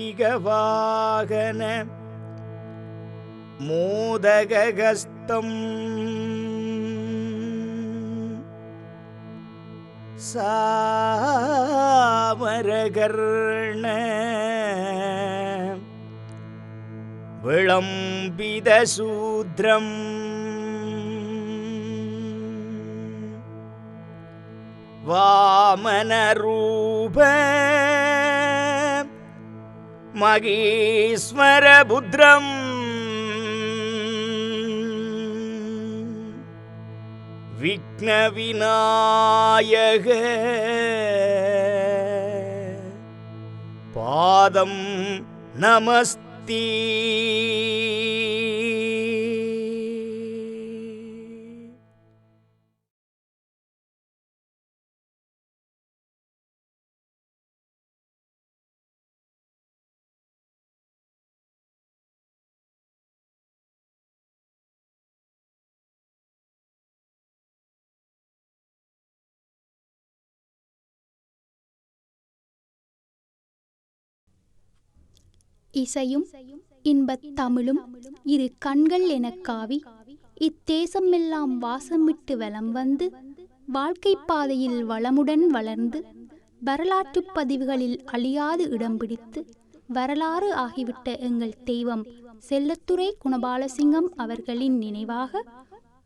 மூசிகவாகன மோதகஸ்தம் சாமரகர்ண விளம்பிதசூத்ரம் வாமனரூப மகேஸ்வரபுத்ரம் விக்னவிநாயக. பாதம் நமஸ்தீ. இசையும் இன்பத் தமிழும் இரு கண்கள் எனக் காவி இத்தேசமெல்லாம் வாசமிட்டு வலம் வந்து வாழ்க்கைப் பாதையில் வளமுடன் வளர்ந்து வரலாற்றுப் பதிவுகளில் அழியாது இடம் பிடித்து வரலாறு ஆகிவிட்ட எங்கள் தெய்வம் செல்லத்துறை குணபாலசிங்கம் அவர்களின் நினைவாக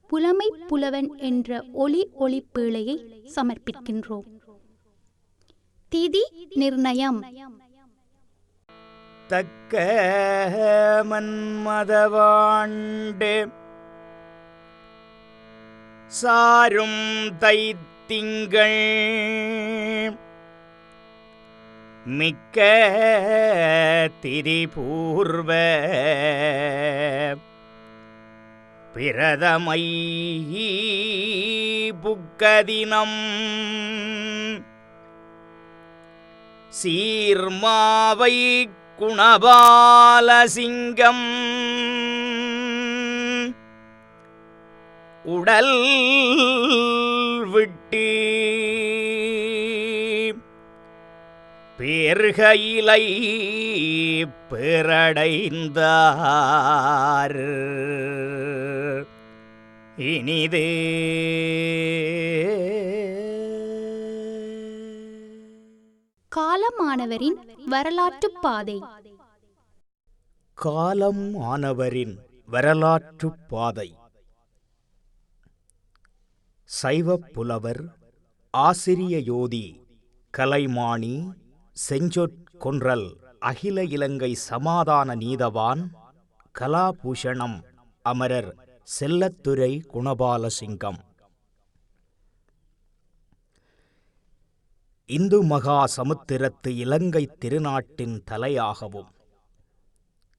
புலமை புலவன் என்ற ஒளி ஒளிப்பேழையை சமர்ப்பிக்கின்றோம். திதி நிர்ணயம். தக்க மன்மதவாண்டு. சாரும் தைத்திங்கள் மிக்க திரிபூர்வ பிரதமை புக்கதினம் சீர்மாவை குணபாலசிங்கம். உடல் விட்டு பேர்கையிலை பிறடைந்தார். இனிதே காலமானவரின் வரலாற்று பாதை. காலம் ஆனவரின் வரலாற்றுப் பாதை. சைவப் புலவர் ஆசிரிய யோதி கலைமாணி செஞ்சொற் கொன்றல் அகில இலங்கை சமாதான நீதவான் கலாபூஷணம் அமரர் செல்லத்துரை குணபாலசிங்கம். இந்து மகா சமுத்திரத்து இலங்கை திருநாட்டின் தலையாகவும்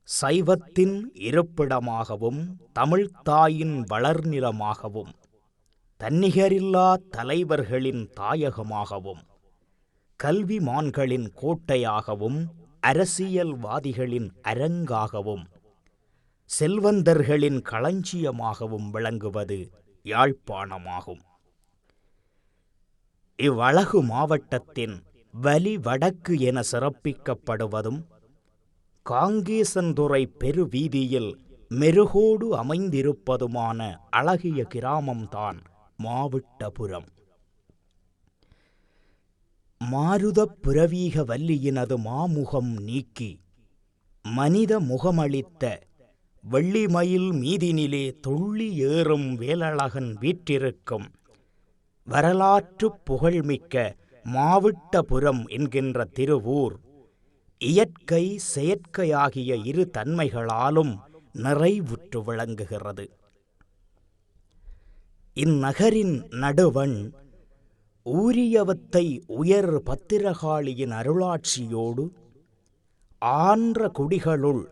சைவத்தின் இருப்பிடமாகவும் தமிழ்த்தாயின் வளர்நிலமாகவும் தன்னிகரில்லா தலைவர்களின் தாயகமாகவும் கல்விமான்களின் கோட்டையாகவும் அரசியல்வாதிகளின் அரங்காகவும் செல்வந்தர்களின் களஞ்சியமாகவும் விளங்குவது யாழ்ப்பாணமாகும். இவ்வழகு மாவட்டத்தின் வலி வடக்கு என சிறப்பிக்கப்படுவதும் காங்கேசன்துறை பெருவீதியில் மெருகோடு அமைந்திருப்பதுமான அழகிய கிராமம்தான் மாவிட்டபுரம். மாருதப் புரவீக வல்லியினது மாமுகம் நீக்கி மனித முகமளித்த வெள்ளிமயில் மீதினிலே துள்ளி ஏறும் வேலழகன் வீற்றிருக்கும் வரலாற்றுப் புகழ்மிக்க மாவிட்டபுரம் என்கின்ற திருவூர் இயற்கை செயற்கையாகிய இரு தன்மைகளாலும் நிறைவுற்று விளங்குகிறது. இந்நகரின் நடுவண் ஊரியவத்தை உயர் பத்திரகாளியின் அருளாட்சியோடு ஆன்ற குடிகளுள்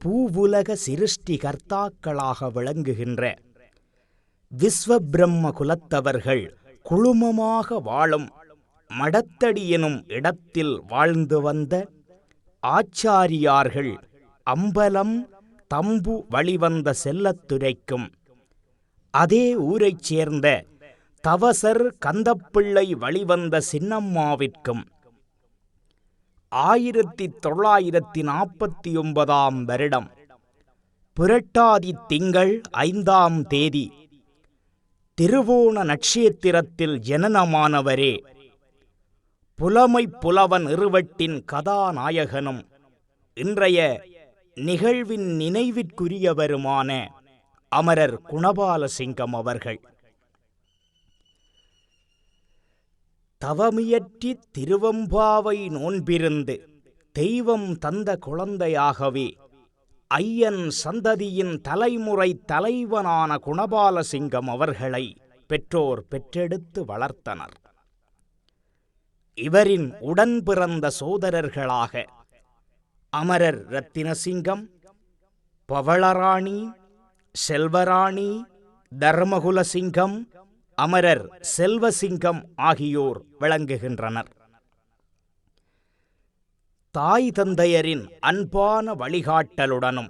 பூவுலக சிருஷ்டி கர்த்தாக்களாக விளங்குகின்ற விஸ்வபிரம்ம குலத்தவர்கள் குழுமமாக வாழும் மடத்தடி எனும் இடத்தில் வாழ்ந்து வந்த ஆச்சாரியார்கள் அம்பலம் தம்பு வழிவந்த செல்லத்துரைக்கும். அதே ஊரைச் சேர்ந்த தவசர் கந்தப்பிள்ளை வழிவந்த சின்னம்மாவிற்கும். ஆயிரத்தி தொள்ளாயிரத்தி நாற்பத்தி ஒன்பதாம் வருடம். புரட்டாதி திங்கள் ஐந்தாம் தேதி திருவோண நட்சத்திரத்தில் ஜனனமானவரே. புலமைப் புலவன் இருவட்டின் கதாநாயகனும் இன்றைய நிகழ்வின் நினைவிற்குரியவருமான அமரர் குணபாலசிங்கம் அவர்கள். தவமியற்றி திருவம்பாவை நோன்பிருந்து தெய்வம் தந்த குழந்தையாகவே ஐயன் சந்ததியின் தலைமுறை தலைவனான குணபாலசிங்கம் அவர்களை பெற்றோர் பெற்றெடுத்து வளர்த்தனர். இவரின் உடன் பிறந்த சோதரர்களாக அமரர் ரத்தினசிங்கம் பவளராணி செல்வராணி தர்மகுலசிங்கம் அமரர் செல்வசிங்கம் ஆகியோர் விளங்குகின்றனர். தாய் தந்தையரின் அன்பான வழிகாட்டலுடனும்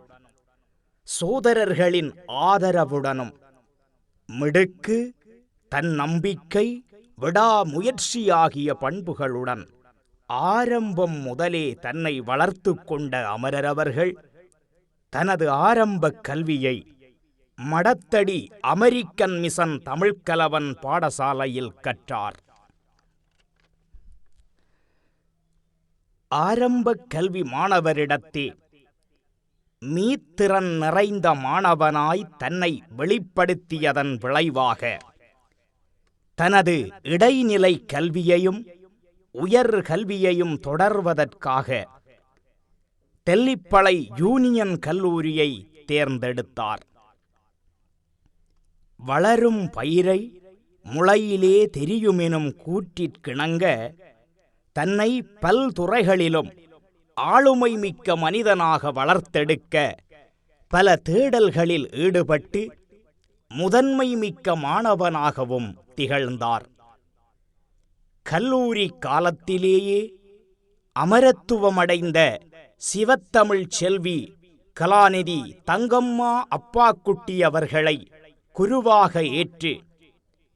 சோதரர்களின் ஆதரவுடனும் மிடுக்கு தன்னம்பிக்கை விடாமுயற்சி ஆகிய பண்புகளுடன் ஆரம்பம் முதலே தன்னை வளர்த்து கொண்ட அமரரவர்கள் தனது ஆரம்பக் கல்வியை மடத்தடி அமெரிக்கன் மிஷன் தமிழ்க்கலவன் பாடசாலையில் கற்றார். ஆரம்பக் கல்வி மாணவரிடத்தே மீத்திறன் நிறைந்த மாணவனாய் தன்னை வெளிப்படுத்தியதன் விளைவாக தனது இடைநிலை கல்வியையும் உயர் கல்வியையும் தொடர்வதற்காக தெல்லிப்பளை யூனியன் கல்லூரியை தேர்ந்தெடுத்தார். வளரும் பயிரை முளையிலே தெரியுமெனும் கூற்றிற்கிணங்க தன்னை பல்துறைகளிலும் ஆளுமை மிக்க மனிதனாக வளர்த்தெடுக்க பல தேடல்களில் ஈடுபட்டு முதன்மை மிக்க மாணவனாகவும் திகழ்ந்தார். கல்லூரி காலத்திலேயே அமரத்துவமடைந்த சிவத்தமிழ் செல்வி கலாநிதி தங்கம்மா அப்பாக்குட்டி அவர்களை குருவாக ஏற்று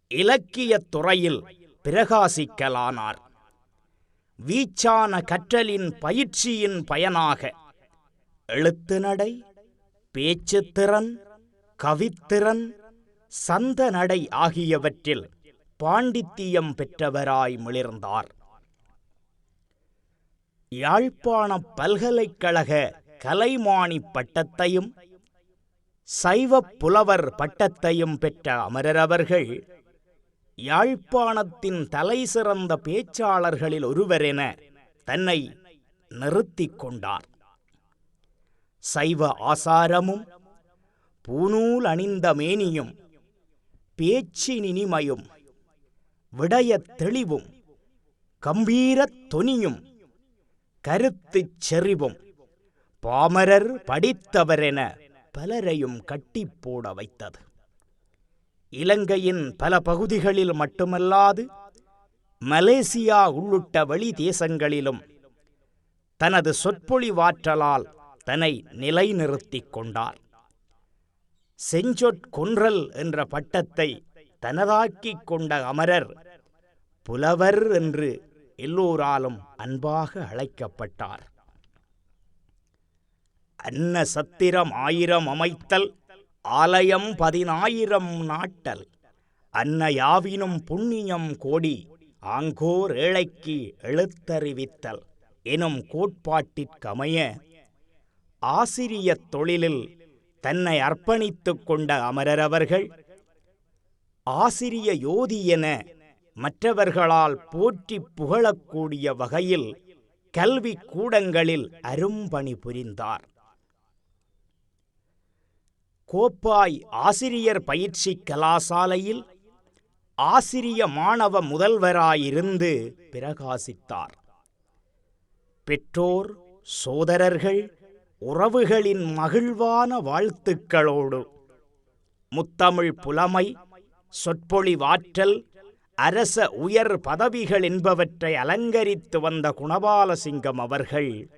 இலக்கியத் துறையில் பிரகாசிக்கலானார். வீச்சான கற்றலின் பயிற்சியின் பயனாக. எழுத்து நடை பேச்சுத்திறன் கவித்திறன் சந்த நடை ஆகியவற்றில் பாண்டித்தியம் பெற்றவராய் மிளிர்ந்தார். யாழ்ப்பாணப் பல்கலைக்கழக கலைமாணி பட்டத்தையும் சைவப் புலவர் பட்டத்தையும் பெற்ற அமரர் அவர்கள் யாழ்ப்பாணத்தின் தலை சிறந்த பேச்சாளர்களில் ஒருவரென தன்னை நிறுத்திக் கொண்டார். சைவ ஆசாரமும் பூநூல் அணிந்த மேனியும் பேச்சினிமையும் விடயத் தெளிவும் கம்பீரத் தொனியும் கருத்துச் செறிவும் பாமரர் படித்தவரென பலரையும் கட்டிப் போட வைத்தது. இலங்கையின் பல பகுதிகளில் மட்டுமல்லாது மலேசியா உள்ளிட்ட வெளி தேசங்களிலும் தனது சொற்பொழிவாற்றலால் தன்னை நிலைநிறுத்திக் கொண்டார். செஞ்சொற்கொன்றல் என்ற பட்டத்தை தனதாக்கிக் கொண்ட அமரர் புலவர் என்று எல்லோராலும் அன்பாக அழைக்கப்பட்டார். அன்ன சத்திரம் ஆயிரம் அமைத்தல் ஆலயம் பதினாயிரம் நாட்டல். அன்ன யாவினும் புண்ணியம் கோடி ஆங்கோர் ஏழைக்கு எழுத்தறிவித்தல் எனும் கோட்பாட்டிற்கமைய ஆசிரியத் தொழிலில் தன்னை அர்ப்பணித்துக் கொண்ட அமரரவர்கள் ஆசிரிய யோதி என மற்றவர்களால் போற்றிப் புகழக்கூடிய வகையில் கல்வி கூடங்களில் அரும்பணி புரிந்தார் கோப்பாய் ஆசிரியர் பயிற்சி கலாசாலையில் ஆசிரிய மாணவ முதல்வராயிருந்து பிரகாசித்தார். பெற்றோர் சோதரர்கள் உறவுகளின் மகிழ்வான வாழ்த்துக்களோடு முத்தமிழ் புலமை சொற்பொழிவாற்றல் அரச உயர் பதவிகள் என்பவற்றை அலங்கரித்து வந்த குணபாலசிங்கம் அவர்கள்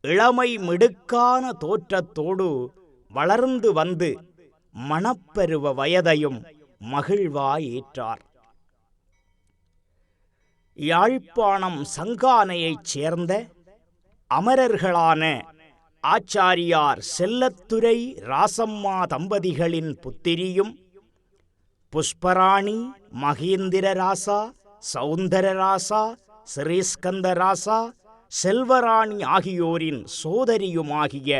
இளமை மிடுக்கான தோற்றத்தோடு வளர்ந்து வந்து மணப்பருவ வயதையும் மகிழ்வாயேற்றார் யாழ்ப்பாணம் சங்கானையைச் சேர்ந்த அமரர்களான ஆச்சாரியார் செல்லத்துரை ராசம்மா தம்பதிகளின் புத்திரியும் புஷ்பராணி மகேந்திரராசா சௌந்தரராசா ஸ்ரீஸ்கந்தராசா செல்வராணி ஆகியோரின் சோதரியுமாகிய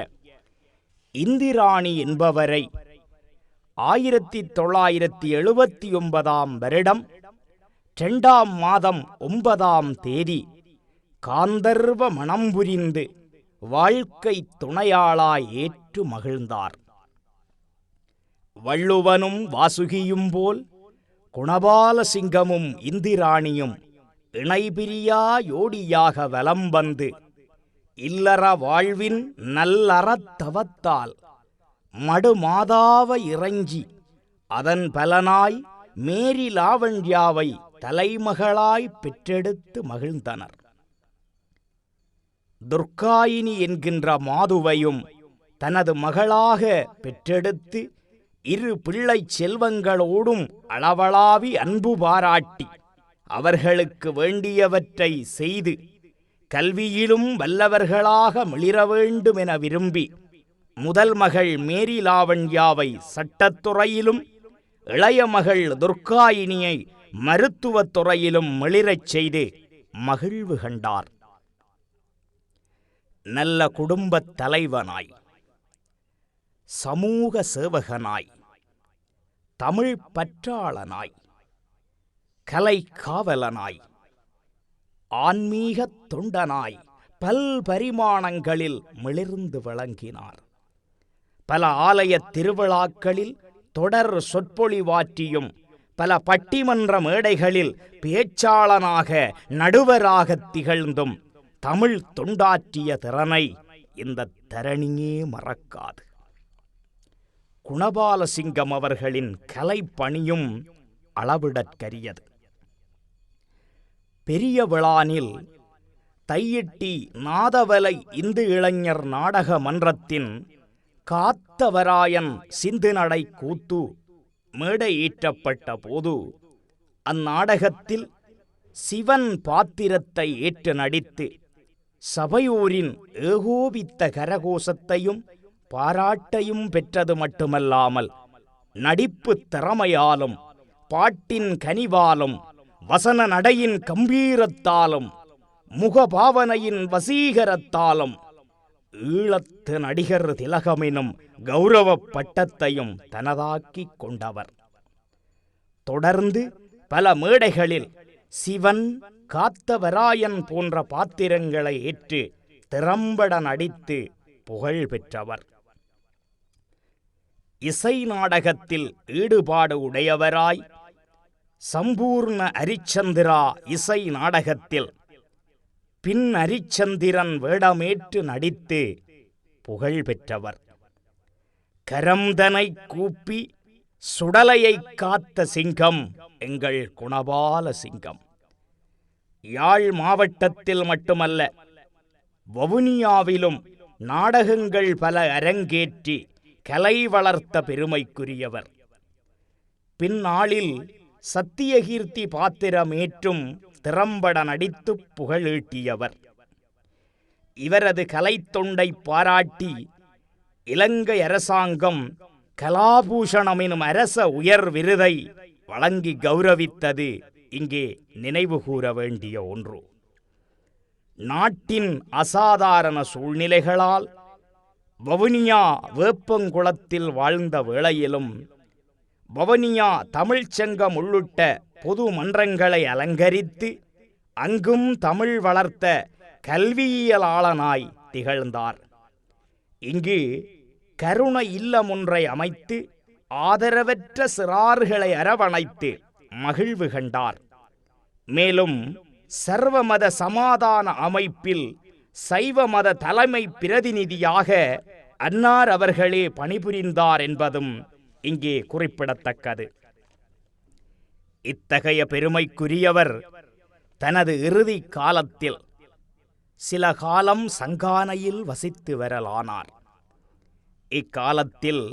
இந்திராணி என்பவரை ஆயிரத்தி தொள்ளாயிரத்தி எழுபத்தி ஒன்பதாம் வருடம் இரண்டாம் மாதம் ஒன்பதாம் தேதி காந்தர்வ மணம் புரிந்து வாழ்க்கை துணையாளாய் ஏற்று மகிழ்ந்தார். வள்ளுவனும் வாசுகியும் போல் குணபால சிங்கமும் இந்திராணியும் இணைபிரியா யோடியாக வலம் வந்து இல்லற வாழ்வின் நல்லறத்தவத்தால் மடுமாதாவ இறைஞ்சி அதன் பலனாய் மேரி லாவண்யாவை தலைமகளாய் பெற்றெடுத்து மகிழ்ந்தனர். துர்காயினி என்கின்ற மாதுவையும் தனது மகளாக பெற்றெடுத்து இரு பிள்ளைச் செல்வங்களோடும் அளவளாவி அன்பு பாராட்டி அவர்களுக்கு வேண்டியவற்றை செய்து கல்வியிலும் வல்லவர்களாக மிளிர வேண்டும் என விரும்பி முதல் மகள் மேரி லாவண்யாவை சட்டத்துறையிலும் இளைய மகள் துர்காயினியை மருத்துவத் துறையிலும் மிளிரச் செய்து மகிழ்வு கண்டார். நல்ல குடும்பத் தலைவனாய் சமூக சேவகனாய் தமிழ் பற்றாளனாய் கலை காவலனாய் ஆன்மீகத் தொண்டனாய் பல் பரிமாணங்களில் மிளிர்ந்து விளங்கினார். பல ஆலய திருவிழாக்களில் தொடர் சொற்பொழிவாற்றியும் பல பட்டிமன்ற மேடைகளில் பேச்சாளனாக நடுவராகத் திகழ்ந்தும் தமிழ் தொண்டாற்றிய திறனை இந்த தரணியே மறக்காது. குணபாலசிங்கம் அவர்களின் கலைப்பணியும் அளவிடற்கரியது. பெரிய விழானில் தையிட்டி நாதவலை இந்து இளைஞர் நாடக மன்றத்தின் காத்தவராயன் சிந்துநடை கூத்து மேடையீற்றப்பட்ட போது அந்நாடகத்தில் சிவன் பாத்திரத்தை ஏற்று நடித்து சபையோரின் ஏகோபித்த கரகோசத்தையும் பாராட்டையும் பெற்றது மட்டுமல்லாமல் நடிப்பு திறமையாலும் பாட்டின் கனிவாலும் வசன நடையின் கம்பீரத்தாலும் முகபாவனையின் வசீகரத்தாலும் ஈழத்து நடிகர் திலகமெனும் கௌரவ பட்டத்தையும் தனதாக்கி கொண்டவர். தொடர்ந்து பல மேடைகளில் சிவன் காத்தவராயன் போன்ற பாத்திரங்களை ஏற்று திறம்பட நடித்து புகழ் பெற்றவர். இசை நாடகத்தில் ஈடுபாடு உடையவராய் சம்பூர்ண அரிச்சந்திரா இசை நாடகத்தில். பின் அரிச்சந்திரன் வேடமேற்று நடித்து புகழ் பெற்றவர். கரம்தனை கூப்பி சுடலையைக் காத்த சிங்கம் எங்கள் குணபால சிங்கம். யாழ் மாவட்டத்தில் மட்டுமல்ல வவுனியாவிலும் நாடகங்கள் பல அரங்கேற்றி கலை வளர்த்த பெருமைக்குரியவர். பின்னாளில் சத்தியகீர்த்தி பாத்திரமேற்றும் திறம்பட நடித்துப் புகழீட்டியவர். இவரது கலைத்தொண்டை பாராட்டி இலங்கை அரசாங்கம் கலாபூஷணம் எனும் அரச உயர் விருதை வழங்கி கௌரவித்தது இங்கே நினைவு கூற வேண்டிய ஒன்று. நாட்டின் அசாதாரண சூழ்நிலைகளால் வவுனியா வேப்பங்குளத்தில் வாழ்ந்த வேளையிலும் வவனியா தமிழ்ச்சங்கம் உள்ளிட்ட பொது மன்றங்களை அலங்கரித்து அங்கும் தமிழ் வளர்த்த கல்வியியலாளனாய் திகழ்ந்தார். இங்கு கருண இல்லம் ஒன்றை அமைத்து ஆதரவற்ற சிறார்களை அரவணைத்து மகிழ்வு கண்டார். மேலும் சர்வமத சமாதான அமைப்பில் சைவ மத தலைமை பிரதிநிதியாக அன்னார் அவர்களே பணிபுரிந்தார் என்பதும் இங்கே குறிப்பிடத்தக்கது. இத்தகைய பெருமைக்குரியவர் தனது இறுதி காலத்தில் சில காலம் சங்கானையில் வசித்து வரலானார். இக்காலத்தில்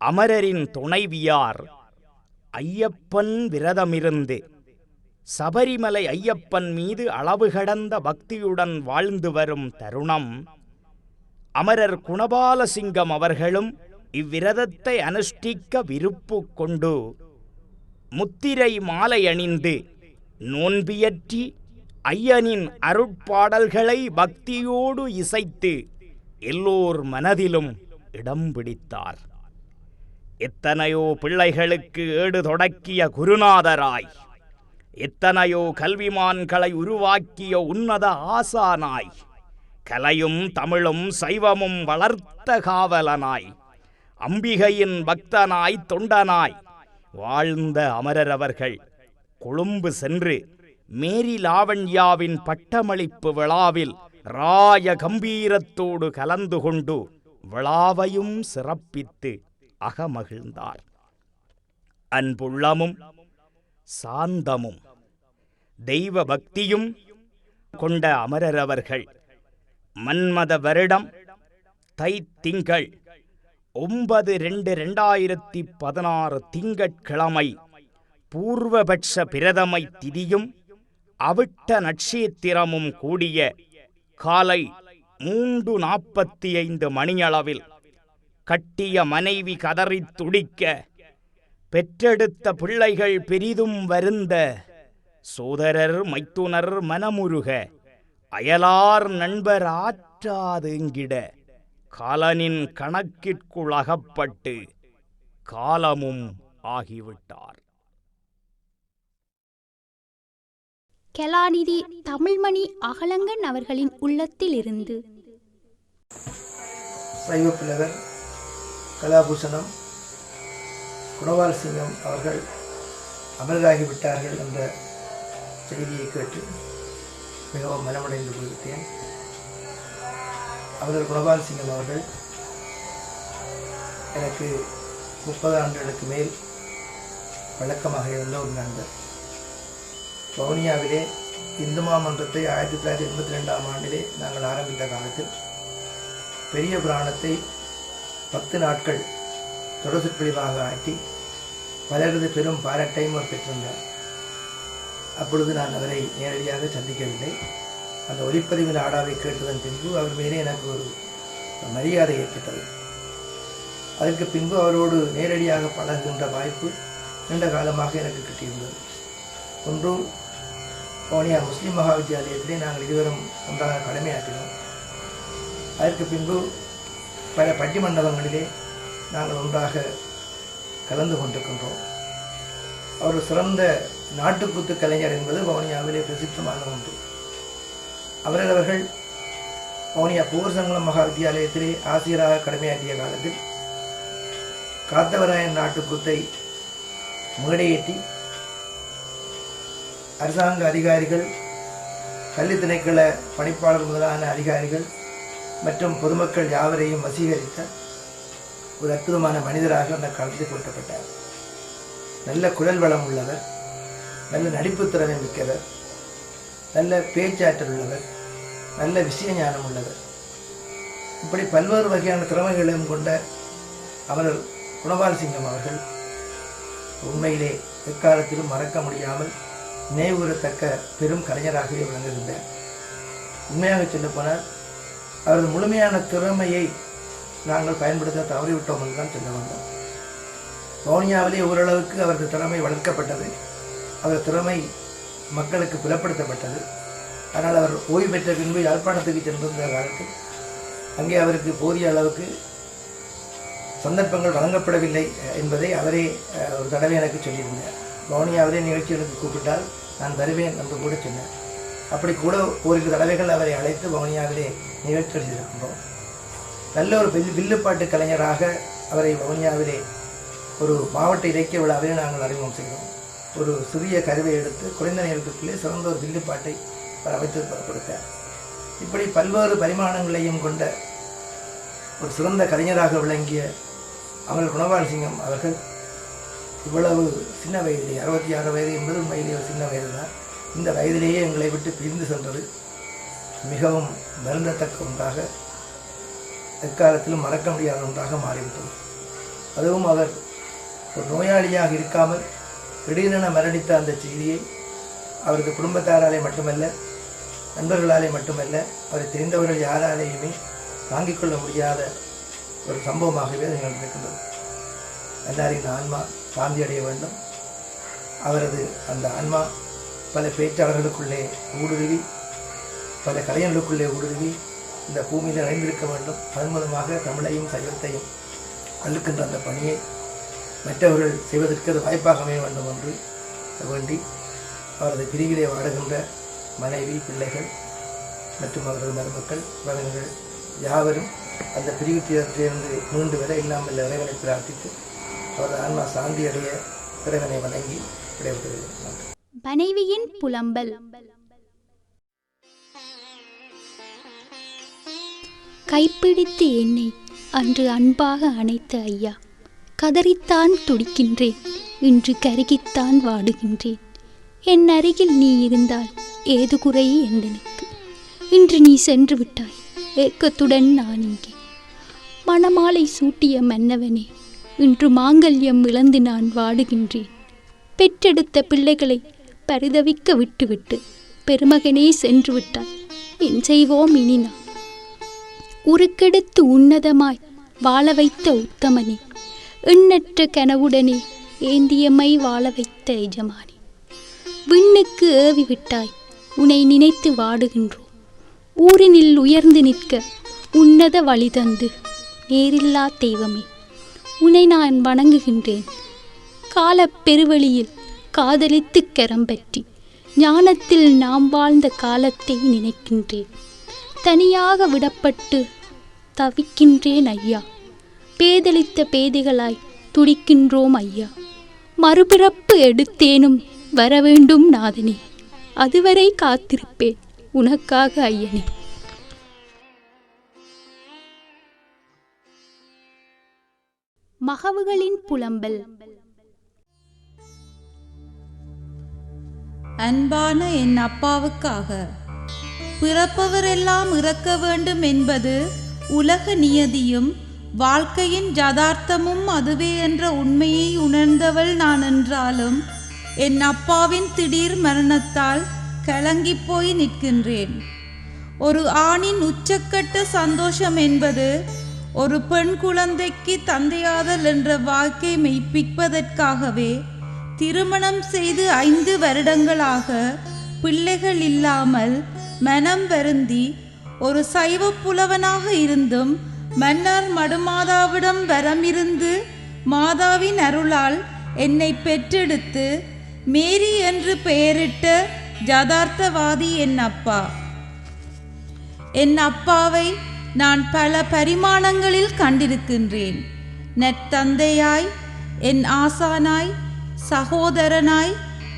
அமரரின் துணைவியார் ஐயப்பன் விரதமிருந்து சபரிமலை ஐயப்பன் மீது அளவு கடந்த பக்தியுடன் வாழ்ந்து வரும் தருணம் அமரர் குணபாலசிங்கம் அவர்களும் இவ்விரதத்தை அனுஷ்டிக்க விருப்பு கொண்டு முத்திரை மாலை அணிந்து நோன்பியற்றி ஐயனின் அருட்பாடல்களை பக்தியோடு இசைத்து எல்லோர் மனதிலும் இடம் பிடித்தார். எத்தனையோ பிள்ளைகளுக்கு ஏடு தொடக்கிய குருநாதராய் எத்தனையோ கல்விமான்களை உருவாக்கிய உன்னத ஆசானாய் கலையும் தமிழும் சைவமும் வளர்த்த காவலனாய் அம்பிகையின் பக்தனாய் தொண்டனாய் வாழ்ந்த அமரர் அவர்கள் கொழும்பு சென்று மேரி லாவண்யாவின் பட்டமளிப்பு விழாவில் ராய கம்பீரத்தோடு கலந்து கொண்டு விழாவையும் சிறப்பித்து அகமகிழ்ந்தார். அன்புள்ளமும் சாந்தமும் தெய்வ பக்தியும் கொண்ட அமரர் அவர்கள் மன்மத வருடம் தை திங்கள் ஒன்பது ரெண்டு ரெண்டாயிரத்தி பதினாறு திங்கட்கிழமை பூர்வபட்ச பிரதமை திதியும் அவிட்ட நட்சத்திரமும் கூடிய காலை மூன்று நாற்பத்தி ஐந்து மணியளவில் கட்டிய மனைவி கதறித் துடிக்க பெற்றெடுத்த பிள்ளைகள் பெரிதும் வருந்த சோதரர் மைத்துனர் மனமுருக அயலார் நண்பர் ஆற்றாதுங்கிட காலனின் கணக்கிற்குள் அகப்பட்டு காலமும் ஆகிவிட்டார். கலாநிதி தமிழ்மணி அகலங்கன் அவர்களின் உள்ளத்திலிருந்து. சைவ புலவர் கலாபூஷணம் குணவால் சிங்கம் அவர்கள் அமரராகிவிட்டார்கள் என்ற செய்தியை கேட்டு மிகவும் மனமடைந்து போய்விட்டேன். அவர்கள் குணபால் சிங்கம் அவர்கள் எனக்கு முப்பது ஆண்டுகளுக்கு மேல் வழக்கமாக இருந்த ஒரு நண்பர். வவுனியாவிலே இந்து மாமன்றத்தை ஆயிரத்தி தொள்ளாயிரத்தி எண்பத்தி ரெண்டாம் ஆண்டிலே நாங்கள் ஆரம்பித்த காலத்தில் பெரிய புராணத்தை பத்து நாட்கள் தொடர்ச்சிப்பொழிவாக ஆட்டி பலரது பெரும் பாராட்டையும் அவர் பெற்றிருந்தார். அப்பொழுது நான் அவரை நேரடியாக சந்திக்கவில்லை. அந்த ஒலிப்பதிவில் ஆடாவை கேட்டதன் பின்பு அவர் மேலே எனக்கு ஒரு மரியாதை ஏற்பட்டது. அதற்கு பின்பு அவரோடு நேரடியாக பழகுகின்ற வாய்ப்பு நீண்ட காலமாக எனக்கு கிட்டியிருந்தது. ஒன்று போனியா முஸ்லீம் மகா வித்தியாலயத்திலே நாங்கள் இருவரும் ஒன்றாக கடமையாற்றினோம். அதற்கு பின்பு பல பட்டி மண்டபங்களிலே நாங்கள் ஒன்றாக கலந்து கொண்டிருக்கின்றோம். அவர் சிறந்த நாட்டுக்கூத்து கலைஞர் என்பது வவுனியாவிலே பிரசித்தமான ஒன்று. அவரது அவர்கள் மௌனியா பூர்சங்குளம் மகா வித்தியாலயத்திலே ஆசிரியராக கடமையாற்றிய காலத்தில் காத்தவராயன் நாட்டுக்குத்தை மேடையேற்றி அரசாங்க அதிகாரிகள் கல்வி திணைக்கள பணிப்பாளர் முதலான அதிகாரிகள் மற்றும் பொதுமக்கள் யாவரையும் வசீகரித்த ஒரு அற்புதமான மனிதராக அந்த காலத்தில் கொடுக்கப்பட்டார் நல்ல குரல் வளம் உள்ளவர் நல்ல நடிப்பு திறனை மிக்கவர். நல்ல பேச்சாற்றல் உள்ளவர் நல்ல விஷய ஞானம் உள்ளவர் இப்படி பல்வேறு வகையான திறமைகளையும் கொண்ட அமரர் குணபால் சிங்கம் அவர்கள் உண்மையிலே எக்காலத்திலும் மறக்க முடியாமல் நினைவுறத்தக்க பெரும் கலைஞராகவே விளங்குகின்றார். உண்மையாக சொல்லப்போனால் அவரது முழுமையான திறமையை நாங்கள் பயன்படுத்த தவறிவிட்டோம் என்று தான் சொல்ல வந்தோம். வவுனியாவிலே ஓரளவுக்கு அவரது திறமை வளர்க்கப்பட்டது. அவர் திறமை மக்களுக்கு புலப்படுத்தப்பட்டது. ஆனால் அவர் ஓய்வு பெற்ற பின்பு யாழ்ப்பாணத்துக்கு சென்றிருந்த காலத்தில் அங்கே அவருக்கு போதிய அளவுக்கு சந்தர்ப்பங்கள் வழங்கப்படவில்லை என்பதை அவரே ஒரு தடவை எனக்கு சொல்லியிருந்தார். வவுனியாவிலே நிகழ்ச்சிகளுக்கு கூப்பிட்டால் நான் வருவேன் என்று கூட சொன்னார். அப்படி கூட ஓரிரு தடவைகள் அவரை அழைத்து வவுனியாவிலே நிகழ்ச்சிகள் இருக்கின்றோம் நல்ல ஒரு வில் வில்லுப்பாட்டு கலைஞராக அவரை வவுனியாவிலே ஒரு மாவட்ட இலக்கிய விழாவிலே நாங்கள் அறிமுகம் செய்தோம். ஒரு சிறிய கருவை எடுத்து குறைந்த நேரத்துக்குள்ளே சிறந்த ஒரு வில்லுப்பாட்டை அவர் அமைத்து கொடுத்தார் இப்படி பல்வேறு பரிமாணங்களையும் கொண்ட ஒரு சிறந்த கலைஞராக விளங்கிய அமர் குணபால் சிங்கம் அவர்கள் இவ்வளவு சின்ன வயதிலே அறுபத்தி ஆறு வயது என்பது உண்மையிலே ஒரு சின்ன வயது தான் இந்த வயதிலேயே எங்களை விட்டு பிரிந்து சென்றது மிகவும் வருந்தத்தக்க ஒன்றாக எக்காலத்திலும் மறக்க முடியாத ஒன்றாக மாறிவிட்டது. அதுவும் அவர் ஒரு நோயாளியாக இருக்காமல் திடீரென மரணித்த அந்த செய்தியை அவரது குடும்பத்தாராலே மட்டுமல்ல நண்பர்களாலே மட்டுமல்ல அவரை தெரிந்தவர்கள் யாராலேயுமே தாங்கிக் கொள்ள முடியாத ஒரு சம்பவமாகவே அது நிகழ்ந்திருக்கின்றது. அன்னாரின் ஆன்மா சாந்தி அடைய வேண்டும். அவரது அந்த ஆன்மா பல பேச்சாளர்களுக்குள்ளே ஊடுருவி பல கலைஞர்களுக்குள்ளே ஊடுருவி இந்த பூமியில் நிறைந்திருக்க வேண்டும். அதன் மூலமாக தமிழையும் சைவத்தையும் அழுக்கின்ற அந்த பணியை மற்றவர்கள் செய்வதற்கு அது வாய்ப்பாக அமைய வேண்டும் என்று வேண்டி அவரது பிரிவிலே வாடுகின்ற மனைவி பிள்ளைகள் மற்றும் அவரது மருமக்கள் மகன்கள் யாவரும் அந்த பிரிவு தீரத்திலிருந்து மீண்டு வர இல்லாமல் இறைவனை பிரார்த்தித்து அவரது ஆன்மா சாந்தி அடைய இறைவனை வணங்கி விடைபெறுகிறேன். மனைவியின் புலம்பல். கைப்பிடித்து என்னை அன்று அன்பாக அணைத்த ஐயா. கதறித்தான் துடிக்கின்றேன். இன்று கருகித்தான் வாடுகின்றேன். என் அருகில் நீ இருந்தால் ஏது குறை என்றனுக்கு இன்று நீ சென்று விட்டாய். ஏக்கத்துடன் நான் இங்கே. மணமாலை சூட்டிய மன்னவனே இன்று மாங்கல்யம் இழந்து நான் வாடுகின்றேன். பெற்றெடுத்த பிள்ளைகளை பரிதவிக்க விட்டுவிட்டு பெருமகனே சென்று விட்டாய். என் செய்வோம் இனி நான். உருக்கெடுத்து உன்னதமாய் வாழ வைத்த உத்தமனே எண்ணற்ற கனவுடனே ஏந்தியமை வாழ வைத்த எஜமானி விண்ணுக்கு ஏவி விட்டாய் உன்னை நினைத்து வாடுகின்றோம். ஊரினில் உயர்ந்து நிற்க உன்னத வழி தந்து நேரில்லா தெய்வமே உன்னை நான் வணங்குகின்றேன். காலப் பெருவழியில் காதலித்து கரம் பற்றி ஞானத்தில் நாம் வாழ்ந்த காலத்தை நினைக்கின்றேன். தனியாக விடப்பட்டு தவிக்கின்றேன் ஐயா. பேதலித்த பேதைகளாய் துடிக்கின்றோம் ஐயா. மறுபிறப்பு எடுத்தேனும் வரவேண்டும் நாதனே. அதுவரை காத்திருப்பேன் உனக்காக ஐயனே. மகவுகளின் புலம்பல். அன்பான என் அப்பாவுக்காக பிறப்பவரெல்லாம் இறக்க வேண்டும் என்பது உலக நியதியும் வாழ்க்கையின் யதார்த்தமும் அதுவே என்ற உண்மையை உணர்ந்தவள் நான் என்றாலும் என் அப்பாவின் திடீர் மரணத்தால் கலங்கி போய் நிற்கின்றேன். ஒரு ஆணின் உச்சக்கட்ட சந்தோஷம் என்பது ஒரு பெண் குழந்தைக்கு தந்தையாதல் என்ற வாழ்க்கை மெய்ப்பிப்பதற்காகவே திருமணம் செய்து ஐந்து வருடங்களாக பிள்ளைகள் இல்லாமல் மனம் வருந்தி ஒரு சைவ புலவனாக இருந்தும் மன்னர் மடுமாதாவிடம் வரமிருந்து மாதாவின் அருளால் என்னை பெற்றெடுத்து மேரி என்று பெயரிட்ட ஜதார்த்தவாதி என் அப்பா. என் அப்பாவை நான் பல பரிமாணங்களில் கண்டிருக்கின்றேன். நற்தந்தையாய் என் ஆசானாய் சகோதரனாய்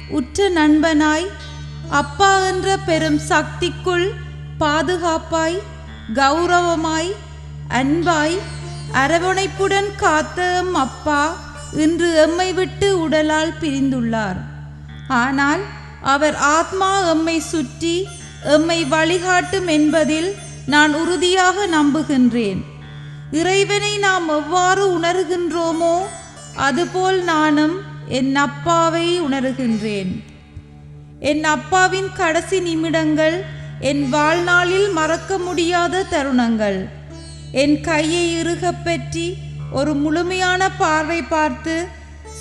உற்ற நண்பனாய் அப்பா என்ற பெரும் சக்திக்குள் பாதுகாப்பாய் கௌரவமாய் அன்பாய் அரவணைப்புடன் காத்த எம் அப்பா இன்று எம்மை விட்டு உடலால் பிரிந்துள்ளார். ஆனால் அவர் ஆத்மா எம்மை சுற்றி எம்மை வழிகாட்டும் என்பதில் நான் உறுதியாக நம்புகின்றேன். இறைவனை நாம் எவ்வாறு உணர்கின்றோமோ அதுபோல் நானும் என் அப்பாவை உணர்கின்றேன். என் அப்பாவின் கடைசி நிமிடங்கள் என் வாழ்நாளில் மறக்க முடியாத தருணங்கள். என் கையை இறுகப் பற்றி ஒரு முழுமையான பார்வை பார்த்து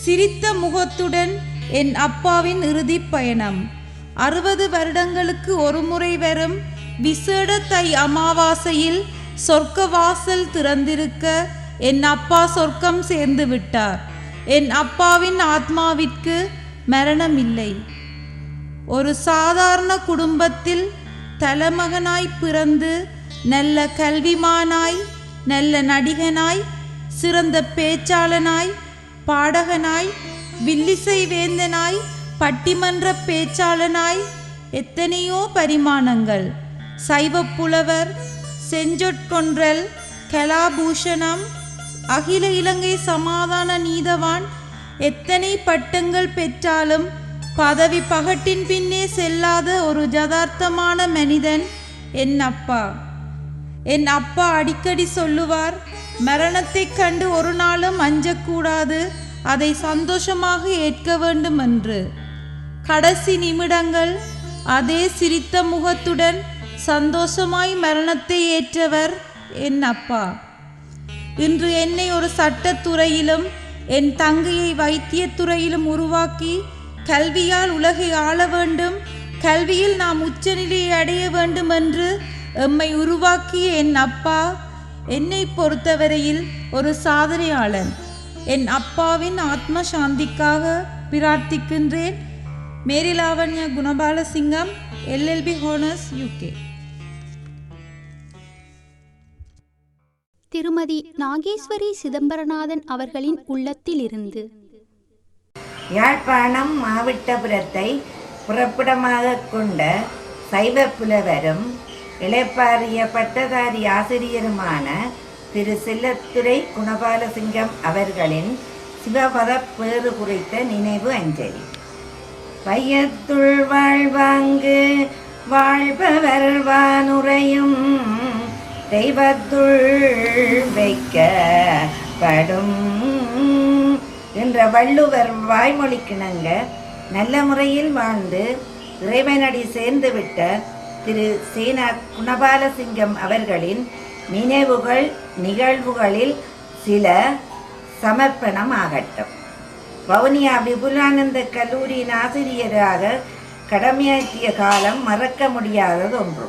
சிரித்த முகத்துடன் என் அப்பாவின் இறுதி பயணம். அறுபது வருடங்களுக்கு ஒரு முறை வரும் விசேட தை அமாவாசையில் சொர்க்க வாசல் திறந்திருக்க என் அப்பா சொர்க்கம் சேர்ந்து விட்டார். என் அப்பாவின் ஆத்மாவிற்கு மரணம் இல்லை ஒரு சாதாரண குடும்பத்தில் தலைமகனாய் பிறந்து நல்ல கல்விமானாய் நல்ல நடிகனாய் சிறந்த பேச்சாளனாய் பாடகனாய் வில்லிசை வேந்தனாய் பட்டிமன்ற பேச்சாளனாய் எத்தனையோ பரிமாணங்கள். சைவப் புலவர் செஞ்சொற்கொன்றல் கலாபூஷணம் அகில இலங்கை சமாதான நீதவான் எத்தனை பட்டங்கள் பெற்றாலும் பதவி பகட்டின் பின்னே செல்லாத ஒரு ஜதார்த்தமான மனிதன் என் அப்பா என் அப்பா அடிக்கடி சொல்லுவார் மரணத்தை கண்டு ஒரு நாளும் அஞ்சக்கூடாது அதை சந்தோஷமாக ஏற்க வேண்டும் என்று கடைசி நிமிடங்கள் அதே சிரித்த முகத்துடன் சந்தோஷமாய் மரணத்தை ஏற்றவர் என் அப்பா. இன்று என்னை ஒரு சட்டத்துறையிலும் என் தங்கையை வைத்தியத்துறையிலும் உருவாக்கி கல்வியால் உலகை ஆள வேண்டும் கல்வியில் நாம் உச்சநிலையை அடைய வேண்டும் என்று எம்மை உருவாக்கிய என் அப்பா என்னை பொறுத்தவரையில் ஒரு சாதனையாளன். என் அப்பாவின் ஆத்ம சாந்திக்காக பிரார்த்திக்கின்றேன். Mary Lavanya Gunabalasingam LLB honours UK திருமதி நாகேஸ்வரி சிதம்பரநாதன் அவர்களின் உள்ளத்திலிருந்து. யாழ்ப்பாணம் மாவட்டபுரத்தை புறப்பிடமாக கொண்ட சைவ புலவரும் இளைப்பாறிய பட்டதாரி ஆசிரியருமான திரு செல்லத்துறை குணபாலசிங்கம் அவர்களின் சிவபத பேறு குறித்த நினைவு அஞ்சலி. வையத்துள் வாழ்வாங்கு வாழ்பவர் வானுரையும் தெய்வத்துள் வைக்கப்படும் என்ற வள்ளுவர் வாய்மொழி கிணங்க நல்ல முறையில் வாழ்ந்து இறைவனடி சேர்ந்துவிட்ட திரு சேனா குணபாலசிங்கம் அவர்களின் நினைவுகள் நிகழ்வுகளில் சில சமர்ப்பணம் ஆகட்டும் வவுனியா விபுலானந்த கல்லூரியின் ஆசிரியராக கடமையாற்றிய காலம் மறக்க முடியாதது ஒன்று.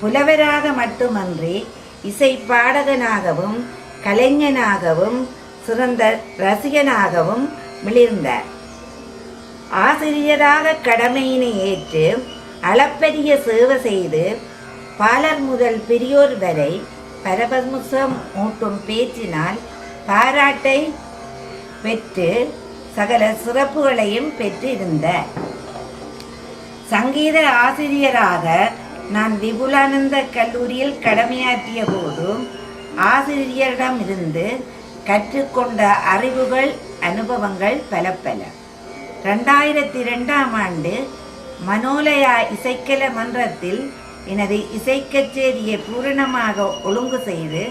புலவராக மட்டுமன்றி இசை பாடகனாகவும் கலைஞனாகவும் சிறந்த ரசிகனாகவும் மிளிர்ந்தார் ஆசிரியராக கடமையினை ஏற்று அளப்பரிய சேவை செய்து பாலர் முதல் பெரியோர் வரை பரபமுசம் ஊட்டும் பேச்சினால் பாராட்டை பெற்று சகல சிறப்புகளையும் பெற்றிருந்த. சங்கீத ஆசிரியராக நான் விபுலானந்த கல்லூரியில் கடமையாற்றிய போது ஆசிரியரிடமிருந்து கற்றுக்கொண்ட அறிவுகள் அனுபவங்கள் பல பல ரெண்டாயிரத்தி ரெண்டாம் ஆண்டு மனோலயா இசைக்கல மன்றத்தில் எனது இசைக்கச்சேரியை பூரணமாக ஒழுங்கு செய்து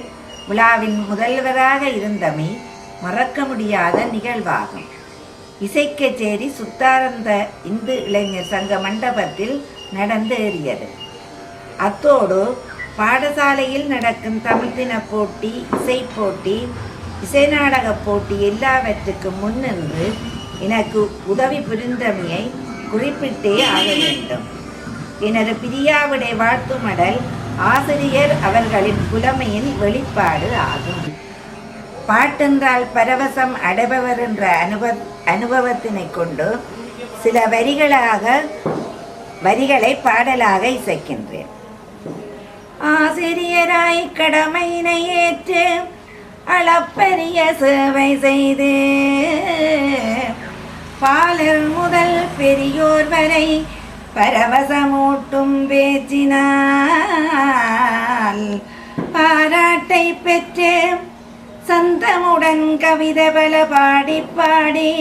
விழாவின் முதல்வராக இருந்தமை மறக்க முடியாத நிகழ்வாகும். இசைக்கச்சேரி சுத்தாரந்த இந்து இளைஞர் சங்க மண்டபத்தில் நடந்தேறியது. அத்தோடு பாடசாலையில் நடக்கும் தமிழ் தின போட்டி இசை போட்டி இசை நாடக போட்டி எல்லாவற்றுக்கும் முன்னின்று எனக்கு உதவி புரிந்தமையை குறிப்பிட்டே ஆக வேண்டும். எனது பிரியாவுடைய வாழ்த்து மடல் ஆசிரியர் அவர்களின் புலமையின் வெளிப்பாடு ஆகும். பாட்டென்றால் பரவசம் அடைபவர் என்ற அனுபவ அனுபவத்தினை கொண்டு சில வரிகளாக வரிகளை பாடலாக இசைக்கின்றேன். ஆசிரியராய் கடமையினை ஏற்று அளப்பரிய சேவை செய்து பாலர் முதல் பெரியோர் வரை பரவசமூட்டும் பேச்சினால். பாராட்டை பெற்று சந்தமுடன் கவிதை பல பாடி பாடி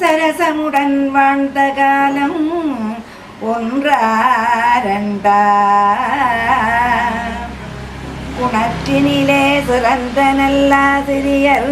சரசமுடன் வாழ்ந்த காலம் ஒன்றாரண்டா. குணத்தினிலே சிறந்த நல்லாசிரியர்